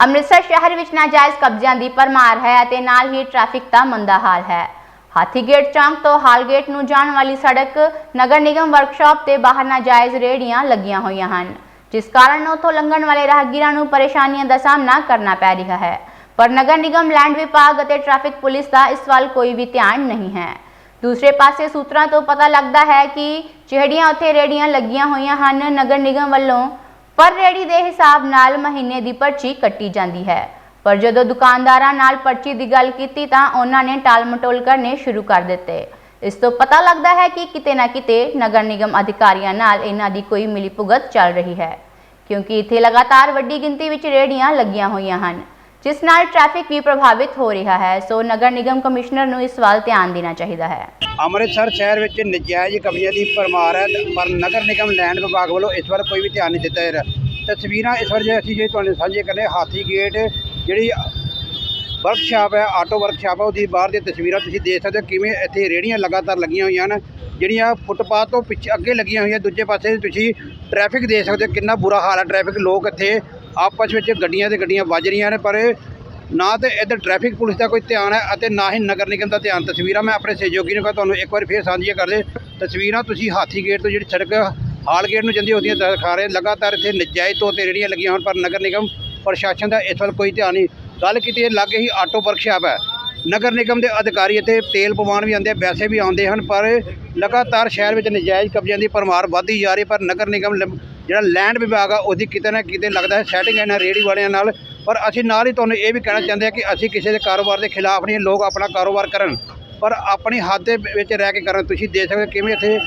ਅੰਮ੍ਰਿਤਸਰ ਸ਼ਹਿਰ ਵਿੱਚ ਨਾਜਾਇਜ਼ ਕਬਜ਼ਿਆਂ ਦੀ ਪਰਮਾਰ ਹੈ ਅਤੇ ਨਾਲ ਹੀ ਟ੍ਰੈਫਿਕ ਦਾ ਮੰਦਾ ਹਾਲ ਹੈ। ਹਾਥੀਗੇਟ ਚੌਂਕ ਤੋਂ ਹਾਲਗੇਟ ਨੂੰ ਜਾਣ ਵਾਲੀ ਸੜਕ ਨਗਰ ਨਿਗਮ ਵਰਕਸ਼ਾਪ ਤੇ ਬਾਹਰ ਨਾਜਾਇਜ਼ ਰੇਹੜੀਆਂ ਲੱਗੀਆਂ ਹੋਈਆਂ ਹਨ, ਜਿਸ ਕਾਰਨ ਉੱਥੋਂ ਲੰਘਣ ਵਾਲੇ ਰਾਹਗੀਰਾਂ ਨੂੰ ਪਰੇਸ਼ਾਨੀਆਂ ਦਾ ਸਾਹਮਣਾ ਕਰਨਾ ਪੈ ਰਿਹਾ ਹੈ। ਪਰ ਨਗਰ ਨਿਗਮ, ਲੈਂਡ ਵਿਭਾਗ ਅਤੇ ਟ੍ਰੈਫਿਕ ਪੁਲਿਸ ਦਾ ਇਸ ਵੱਲ ਕੋਈ ਵੀ ਧਿਆਨ ਨਹੀਂ ਹੈ। ਦੂਸਰੇ ਪਾਸੇ ਸੂਤਰਾਂ ਤੋਂ ਪਤਾ ਲੱਗਦਾ ਹੈ ਕਿ ਜਿਹੜੀਆਂ ਉੱਥੇ ਰੇੜੀਆਂ ਲੱਗੀਆਂ ਹੋਈਆਂ ਹਨ, ਨਗਰ ਨਿਗਮ ਵੱਲੋਂ ਪਰ ਰੇੜੀ ਦੇ ਹਿਸਾਬ ਨਾਲ ਮਹੀਨੇ ਦੀ ਪਰਚੀ ਕੱਟੀ ਜਾਂਦੀ ਹੈ। ਪਰ ਜਦੋਂ ਦੁਕਾਨਦਾਰਾਂ ਨਾਲ ਪਰਚੀ ਦੀ ਗੱਲ ਕੀਤੀ ਤਾਂ ਉਹਨਾਂ ਨੇ ਟਾਲ-ਮਟੋਲ ਕਰਨੇ ਸ਼ੁਰੂ ਕਰ ਦਿੱਤੇ। ਇਸ ਤੋਂ ਪਤਾ ਲੱਗਦਾ ਹੈ ਕਿ ਕਿਤੇ ਨਾ ਕਿਤੇ ਨਗਰ ਨਿਗਮ ਅਧਿਕਾਰੀਆਂ ਨਾਲ ਇਹਨਾਂ ਦੀ ਕੋਈ ਮਿਲੀਭੁਗਤ ਚੱਲ ਰਹੀ ਹੈ, ਕਿਉਂਕਿ ਇੱਥੇ ਲਗਾਤਾਰ ਵੱਡੀ ਗਿਣਤੀ ਵਿੱਚ ਰੇੜੀਆਂ ਲੱਗੀਆਂ ਹੋਈਆਂ ਹਨ। ਜਿਸ ਨਾਲ ਟ੍ਰੈਫਿਕ ਵੀ ਪ੍ਰਭਾਵਿਤ ਹੋ ਰਿਹਾ ਹੈ, ਸੋ ਨਗਰ ਨਿਗਮ ਕਮਿਸ਼ਨਰ ਨੂੰ ਇਸ ਵੱਲ ਧਿਆਨ ਦੇਣਾ ਚਾਹੀਦਾ ਹੈ। ਅੰਮ੍ਰਿਤਸਰ ਸ਼ਹਿਰ ਵਿੱਚ ਨਜਾਇਜ਼ ਕਬਜ਼ੇ ਦੀ ਭਰਮਾਰ ਹੈ, ਪਰ ਨਗਰ ਨਿਗਮ ਲੈਂਡ ਵਿਭਾਗ ਵੱਲੋਂ ਇਸ ਵਾਰ ਕੋਈ ਵੀ ਧਿਆਨ ਨਹੀਂ ਦਿੱਤਾ ਜਾ ਰਿਹਾ। ਤਸਵੀਰਾਂ ਇਸ ਵਾਰ ਜੇ ਅਸੀਂ ਜੇ ਤੁਹਾਨੂੰ ਸਾਂਝੇ ਕਰਨੇ, ਹਾਥੀ ਗੇਟ ਜਿਹੜੀ ਵਰਕਸ਼ਾਪ ਹੈ ਆਟੋ ਵਰਕਸ਼ਾਪ ਹੈ, ਉਹਦੀ ਬਾਹਰ ਦੀਆਂ ਤਸਵੀਰਾਂ ਤੁਸੀਂ ਦੇਖ ਸਕਦੇ ਹੋ, ਕਿਵੇਂ ਇੱਥੇ ਰੇਹੜੀਆਂ ਲਗਾਤਾਰ ਲੱਗੀਆਂ ਹੋਈਆਂ ਹਨ, ਜਿਹੜੀਆਂ ਫੁੱਟਪਾਥ ਤੋਂ ਪਿੱਛੇ ਅੱਗੇ ਲੱਗੀਆਂ ਹੋਈਆਂ, ਦੂਜੇ ਪਾਸੇ ਤੁਸੀਂ ਟ੍ਰੈਫਿਕ ਦੇਖ ਸਕਦੇ ਹੋ, ਕਿੰਨਾ ਬੁਰਾ ਹਾਲ ਹੈ ਟ੍ਰੈਫਿਕ ਲੋਕ ਇੱਥੇ ਆਪਸ ਵਿੱਚ ਗੱਡੀਆਂ ਤੇ ਗੱਡੀਆਂ ਵੱਜ ਰਹੀਆਂ ਨੇ, ਪਰ ਨਾ ਤੇ ਇੱਧਰ ਟ੍ਰੈਫਿਕ ਪੁਲਿਸ ਦਾ ਕੋਈ ਧਿਆਨ ਹੈ ਅਤੇ ਨਾ ਹੀ ਨਗਰ ਨਿਗਮ ਦਾ ਧਿਆਨ। ਤਸਵੀਰਾਂ ਮੈਂ ਆਪਣੇ ਸਹਿਯੋਗੀ ਨੂੰ ਕਹਾਂ, ਤੁਹਾਨੂੰ ਇੱਕ ਵਾਰ ਫੇਰ ਸਾਂਝੀਆਂ ਕਰਦੇ। ਤਸਵੀਰਾਂ ਤੁਸੀਂ ਹਾਥੀ ਗੇਟ ਤੋਂ ਜਿਹੜੀ ਸੜਕ, ਹਾਲ ਗੇਟ ਨੂੰ ਜਾਂਦੀ ਉਹਦੀਆਂ ਦਿਖਾ ਰਹੇ। ਲਗਾਤਾਰ ਇੱਥੇ ਨਜਾਇਜ਼ ਤੌਰ ਤੇ ਰੇਹੜੀਆਂ ਲੱਗੀਆਂ ਹਨ ਪਰ ਨਗਰ ਨਿਗਮ, ਪ੍ਰਸ਼ਾਸਨ ਦਾ ਇਸ ਵੱਲ ਕੋਈ ਧਿਆਨ ਨਹੀਂ। ਗੱਲ ਕੀਤੀ ਹੈ ਲਾਗੇ ਹੀ ਆਟੋ ਵਰਕਸ਼ਾਪ ਹੈ। ਨਗਰ ਨਿਗਮ ਦੇ ਅਧਿਕਾਰੀ ਇੱਥੇ ਤੇਲ ਪਵਾਉਣ ਵੀ ਆਉਂਦੇ ਆ ਵੈਸੇ ਵੀ ਆਉਂਦੇ ਹਨ, ਪਰ ਲਗਾਤਾਰ ਸ਼ਹਿਰ ਵਿੱਚ ਨਜਾਇਜ਼ ਕਬਜ਼ਿਆਂ ਦੀ ਭਰਮਾਰ ਵੱਧਦੀ ਜਾ ਰਹੀ ਪਰ ਨਗਰ ਨਿਗਮ ਲਮ- ਜਿਹੜਾ ਲੈਂਡ ਵਿਭਾਗ ਆ, ਉਹਦੀ ਕਿਤੇ ਨਾ ਕਿਤੇ ਲੱਗਦਾ ਹੈ ਸੈਟਿੰਗ ਇਹਨਾਂ ਰੇਹੜੀ ਵਾਲਿਆਂ ਨਾਲ। ਪਰ ਅਸੀਂ ਨਾਲ ਹੀ ਤੁਹਾਨੂੰ ਇਹ ਵੀ ਕਹਿਣਾ ਚਾਹੁੰਦੇ ਹਾਂ ਕਿ ਅਸੀਂ ਕਿਸੇ ਦੇ ਕਾਰੋਬਾਰ ਦੇ ਖਿਲਾਫ ਨਹੀਂ, ਲੋਕ ਆਪਣਾ ਕਾਰੋਬਾਰ ਕਰਨ। ਪਰ ਆਪਣੀ ਹੱਦ ਦੇ ਵਿੱਚ ਰਹਿ ਕੇ ਕਰਨ, ਤੁਸੀਂ ਦੇਖ ਸਕਦੇ ਹੋ ਕਿਵੇਂ ਇੱਥੇ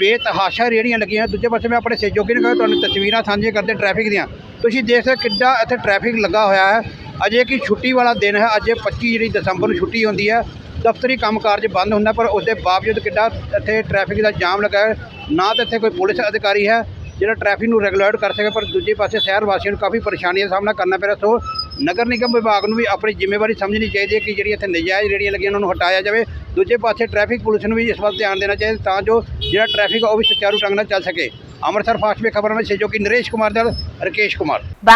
ਬੇਤਹਾਸ਼ਾ ਰੇਹੜੀਆਂ ਲੱਗੀਆਂ। ਦੂਜੇ ਪਾਸੇ ਮੈਂ ਆਪਣੇ ਸਹਿਯੋਗੀ ਨੂੰ ਕਹਾਂ, ਤੁਹਾਨੂੰ ਤਸਵੀਰਾਂ ਸਾਂਝੀਆਂ ਕਰਦੇ ਟ੍ਰੈਫਿਕ ਦੀਆਂ। ਤੁਸੀਂ ਦੇਖ ਸਕਦੇ ਕਿੱਡਾ ਇੱਥੇ ਟ੍ਰੈਫਿਕ ਲੱਗਾ ਹੋਇਆ ਹੈ। ਅਜੇ ਕਿ ਛੁੱਟੀ ਵਾਲਾ ਦਿਨ ਹੈ, ਅੱਜ 25 ਜਿਹੜੀ ਦਸੰਬਰ ਨੂੰ ਛੁੱਟੀ ਹੁੰਦੀ ਹੈ। ਦਫ਼ਤਰੀ ਕੰਮਕਾਜ ਬੰਦ ਹੁੰਦਾ, ਪਰ ਉਸ ਦੇ ਬਾਵਜੂਦ ਕਿੱਡਾ ਇੱਥੇ ਟ੍ਰੈਫਿਕ ਦਾ ਜਾਮ ਲੱਗਾ ਹੈ। ਨਾ ਤਾਂ ਇੱਥੇ ਕੋਈ ਪੁਲਿਸ ਅਧਿਕਾਰੀ ਹੈ ਜਿਹੜਾ ਟ੍ਰੈਫਿਕ ਨੂੰ ਰੈਗੂਲੇਟ ਕਰ ਸਕੇ, ਪਰ ਦੂਜੇ ਪਾਸੇ ਸ਼ਹਿਰ ਵਾਸੀਆਂ ਨੂੰ ਕਾਫੀ ਪਰੇਸ਼ਾਨੀਆਂ ਦਾ ਸਾਹਮਣਾ ਕਰਨਾ ਪੈ ਰਿਹਾ ਸੋ ਨਗਰ ਨਿਗਮ ਵਿਭਾਗ ਨੂੰ ਵੀ ਆਪਣੀ ਜ਼ਿੰਮੇਵਾਰੀ ਸਮਝਣੀ ਚਾਹੀਦੀ ਹੈ ਕਿ ਜਿਹੜੀ ਇੱਥੇ ਨਜਾਇਜ਼ ਰੇੜੀਆਂ ਲੱਗੀਆਂ ਉਹਨਾਂ ਨੂੰ ਹਟਾਇਆ ਜਾਵੇ। ਦੂਜੇ ਪਾਸੇ ਟ੍ਰੈਫਿਕ ਪੁਲਿਸ ਨੂੰ ਵੀ ਇਸ ਵੱਲ ਧਿਆਨ ਦੇਣਾ ਚਾਹੀਦਾ ਤਾਂ ਜੋ ਜਿਹੜਾ ਟ੍ਰੈਫਿਕ ਆ ਉਹ ਵੀ ਸੁਚਾਰੂ ਢੰਗ ਨਾਲ ਚੱਲ ਸਕੇ। ਅੰਮ੍ਰਿਤਸਰ ਫਾਸਟ ਵੇ ਖਬਰਾਂ ਵਿੱਚ ਸਹਿਯੋਗੀ ਨਰੇਸ਼ ਕੁਮਾਰ ਦਾ, ਰਕੇਸ਼ ਕੁਮਾਰ।